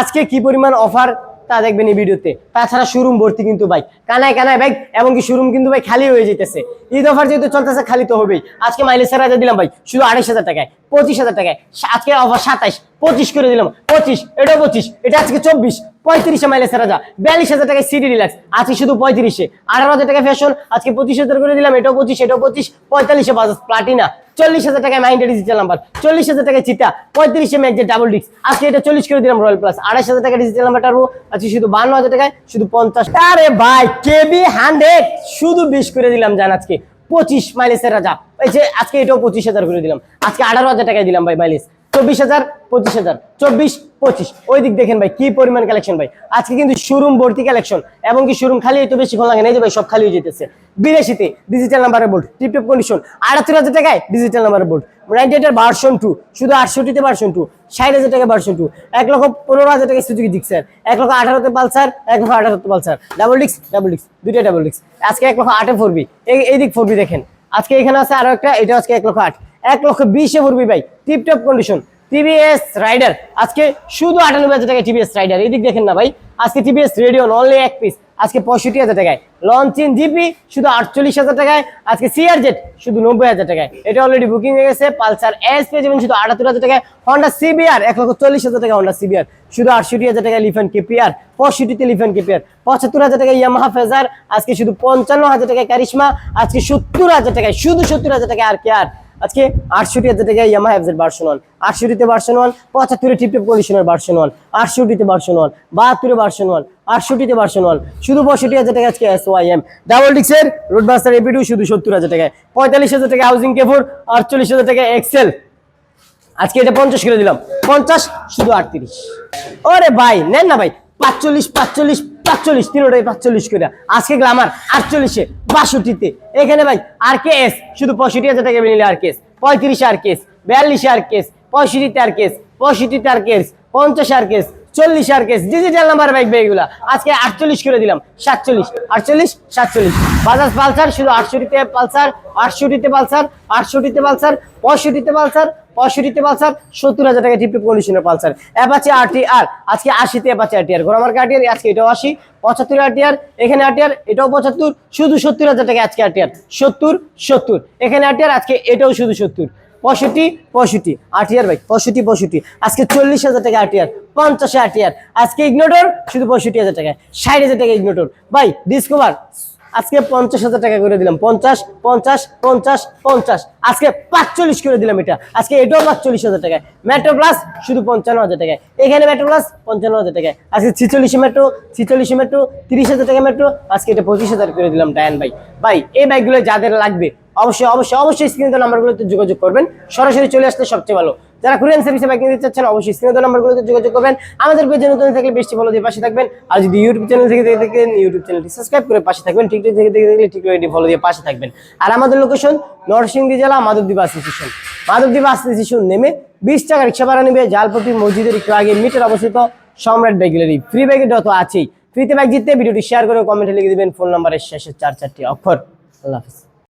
আজকে কি পরিমাণ অফার তা দেখবেন এই ভিডিওতে। তাছাড়া শোরুম ভর্তি কিন্তু ভাই। কানায় কানায় ভাই, এমনকি শোরুম কিন্তু ভাই খালি হয়ে যেতেছে। ঈদ অফার যেহেতু চলতেছে, খালি তো হবেই। আজকে মাইলেজ রাজা দিলাম ভাই, শুধু আড়াইশ হাজার টাকায়। পঁচিশ হাজার টাকায়। আজকে অফার সাতাইশ, পঁচিশ করে দিলাম, পঁচিশ এটা পঁচিশ, এটা আজকে চব্বিশ, পঁয়ত্রিশে মাইলেজ রাজা বিয়াল্লিশ হাজার টাকায় সিডি রিল্যাক্স আজকে শুধু পঁয়ত্রিশে। আঠারো হাজার টাকা ফ্যাশন আজকে পঁচিশ হাজার করে দিলাম, এটাও পঁচিশ এটাও পঁচিশ, পঁয়তাল্লিশে বাজাজ প্লাটিনা চল্লিশ হাজার টাকায় মাইন্ডেড ডিজিটাল নাম্বার চল্লিশ হাজার টাকায় চিটা পঁয়ত্রিশে ম্যাগজেট ডাবল ডিস্ক আজকে এটা চল্লিশ করে দিলাম রয়্যাল প্লাস আড়াইশ হাজার টাকা ডিজিটাল নাম্বার টার্বো আজকে শুধু বান্ন হাজার টাকায়, শুধু পঞ্চাশ। আরে ভাই কেবি হান্ড্রেড শুধু বিশ করে দিলাম জান আজকে, পঁচিশ মাইলেজের রাজা এই যে আজকে এটাও পঁচিশ হাজার করে দিলাম। আজকে আঠারো হাজার টাকায় দিলাম ভাই মাইলেজ চব্বিশ হাজার, পঁচিশ হাজার, চব্বিশ, পঁচিশ। ওই দিক দেখেন ভাই, কি পরিমাণ কালেকশন ভাই। আজকে কিন্তু শোরুম ভর্তি কালেকশন এবং কি শোরুম খালি তো বেশিক্ষণ লাগে না। যে ভাই, সব খালি হয়ে যেতেছে। বিরাশিতে ডিজিটাল নাম্বারের বোর্ড টিপটপ কন্ডিশন আটাত্তর হাজার টাকায় ডিজিটাল নাম্বারের বোর্ড নাইনটি এইটের ভার্সন টু শুধু আটষট্টিতে ভার্সন টু ষাট হাজার টাকা ভার্সন টু এক লক্ষ পনেরো হাজার টাকা সুযোগ ডিক্সার এক লক্ষ আঠারোতে পালসার, এক লক্ষ আঠারোতে পালসার। ডাবল ডিক্স ডাবল ডিক্স দুইটা ডাবল ডিক্স আজকে এক লক্ষ আটে ফোরবি এই দিক ফোরবি দেখেন। আজকে এখানে আছে আরও একটা এটা আজকে এক লক্ষ আট। এক লক্ষ বিশে ভরবি ভাই টিপটপ কন্ডিশন টিভিএস রাইডার আজকে শুধু আটানব্বই হাজার টাকা টিভিএস রাইডার এই দিক দেখেন না ভাই, আজকে টিভিএস রেডিও অনলি এক পিস আজকে পঁয়ষট্টি হাজার টাকায়। লঞ্চিন জিপি শুধু আটচল্লিশ হাজার টাকায়, আজকে সিআর জেট শুধু নব্বই হাজার টাকায়। এটা অলরেডি বুকিং হয়ে গেছে পালসার এস পেয়ে যাবেন শুধু আটাত্তর হাজার টাকায়। হন্ডা সিবিআর এক লক্ষ চল্লিশ হাজার টাকা হন্ডা সিবিআর শুধু আটষট্টি হাজার টাকায় লিফেন কেপিআর পঁয়ষট্টিতে লিফেন কেপিআর পঁচাত্তর হাজার টাকায় ইয়ামাহা ফেজার আজকে শুধু পঞ্চান্ন হাজার টাকায় কারিশমা আজকে সত্তর হাজার টাকায়, শুধু সত্তর হাজার টাকায় আর কে আর আজকে আটষট্টি হাজার টাকায় ইয়ামাহা এফজেড ভার্সন ওয়ান আটষট্টিতে ভার্সন ওয়ান পঁচাত্তরে টিপটিপ কন্ডিশনের ভার্সন ওয়ান আটষট্টিতে ভার্সন ওয়ান বাহাত্তরে ভার্সন ওয়ান আটষট্টিতে ভার্সন ওয়ান শুধু পঁয়ষট্টি হাজার টাকা আজকে এস ওয়াই এম ডাবল ডিক্সের রোড বাস্টার এপিটু শুধু সত্তর হাজার টাকায়। পঁয়তাল্লিশ হাজার টাকা হাউজিং কেফোর আটচল্লিশ হাজার টাকা এক্সেল আজকে এটা পঞ্চাশ করে দিলাম। পঞ্চাশ, শুধু আটত্রিশ। ওরে ভাই, নেন না ভাই। পাঁচচল্লিশ পাঁচচল্লিশ পাঁচচল্লিশ তিনোটাই পাঁচচল্লিশ করে আজকে গ্লামার আটচল্লিশে, বাষট্টিতে। এখানে ভাই আর কে এস শুধু পঁয়ষট্টি হাজার টাকা নিলে আর কেস পঁয়ত্রিশে আর কেস বিয়াল্লিশে আর কেস পঁয়ষট্টিতে আর কেস পঁয়ষট্টিতে আর কেস পঞ্চাশ আর কেস চল্লিশ আর কেস। ডিজিটাল নাম্বার বাইক বাইকগুলো আজকে আটচল্লিশ করে দিলাম, সাতচল্লিশ। আটচল্লিশ, সাতচল্লিশ। বাজাজ পালসার, শুধু আটষট্টিতে পালসার আটষট্টিতে পালসার আটষট্টিতে পালসার, পঁয়ষট্টিতে পালসার পঁয়ষট্টিতে পালসার, সত্তর হাজার টাকা টিপটিপ কন্ডিশনের পালসার। অ্যাপাচে আরটি আর আজকে আশিতে অ্যাপাচে আরটি আর ঘোরামার্কা আরটি আর আজকে এটাও আশি। পঁচাত্তর আরটি আর এখানে আরটি আর এটাও পঁচাত্তর। শুধু সত্তর হাজার টাকা আজকে আরটি আর সত্তর সত্তর। এখানে আরটি আর আজকে এটাও শুধু সত্তর। পঁয়ষট্টি পঁয়ষট্টি আটিয়ার ভাই, পঁয়ষট্টি পঁয়ষট্টি। আজকে চল্লিশ হাজার টাকা আটিয়ার পঞ্চাশে আটিয়ার আজকে ইগনোটর, শুধু পঁয়ষট্টি হাজার টাকা ষাট হাজার টাকা ইগনোটর। ভাই ডিসকভার আজকে পঞ্চাশ হাজার টাকা করে দিলাম। পঞ্চাশ পঞ্চাশ পঞ্চাশ পঞ্চাশ। আজকে পাঁচচল্লিশ করে দিলাম এটা। আজকে এটাও পাঁচচল্লিশ হাজার টাকায়। মেট্রো প্লাস শুধু পঞ্চান্ন হাজার টাকায়। এখানে মেট্রো প্লাস পঞ্চান্ন হাজার টাকায়। আজকে ছিচল্লিশে মেট্রো ছিচল্লিশে মেট্রো তিরিশ হাজার টাকা মেট্রো আজকে এটা পঁচিশ হাজার করে দিলাম, ডায়ান ভাই। ভাই, এই বাইকগুলো যাদের লাগবে অবশ্যই অবশ্যই অবশ্যই স্ক্রিনে নাম্বারগুলোতে যোগাযোগ করবেন। সরাসরি চলে আসলে সবচেয়ে ভালো। যারা কোরিয়ান সার্ভিসে বাইক নিতে চাচ্ছেন, অবশ্যই স্ক্রিনে নাম্বারগুলোতে যোগাযোগ করবেন। আমাদের পেজে নতুন থাকলে বেশি ফলো দিয়ে পাশে থাকবেন। আর যদি ইউটিউব চ্যানেল থেকে দেখে থাকেন ইউটিউব চ্যানেলটি সাবস্ক্রাইব করে পাশে থাকবেন। টিকটক থেকে দেখে দেখলে টিকটক ফলো দিয়ে পাশে থাকবেন। আর আমাদের লোকেশন নরসিংদী জেলা Madhabdi bus station Madhabdi bus নেমে বিশ টাকা রিক্সা ভাড়া নেবে জালপতি মসজিদের একটু আগে মিটার অবস্থিত সম্রাট ব্যাগিলারি ফ্রি ব্যাগের যত আছেই। ফ্রিতে ব্যাগ জিততে ভিডিওটি শেয়ার করে কমেন্টে লিখে দিবেন। ফোন নাম্বারের শেষের চার চারটি অক্ষর। আল্লাহ হাফিজ।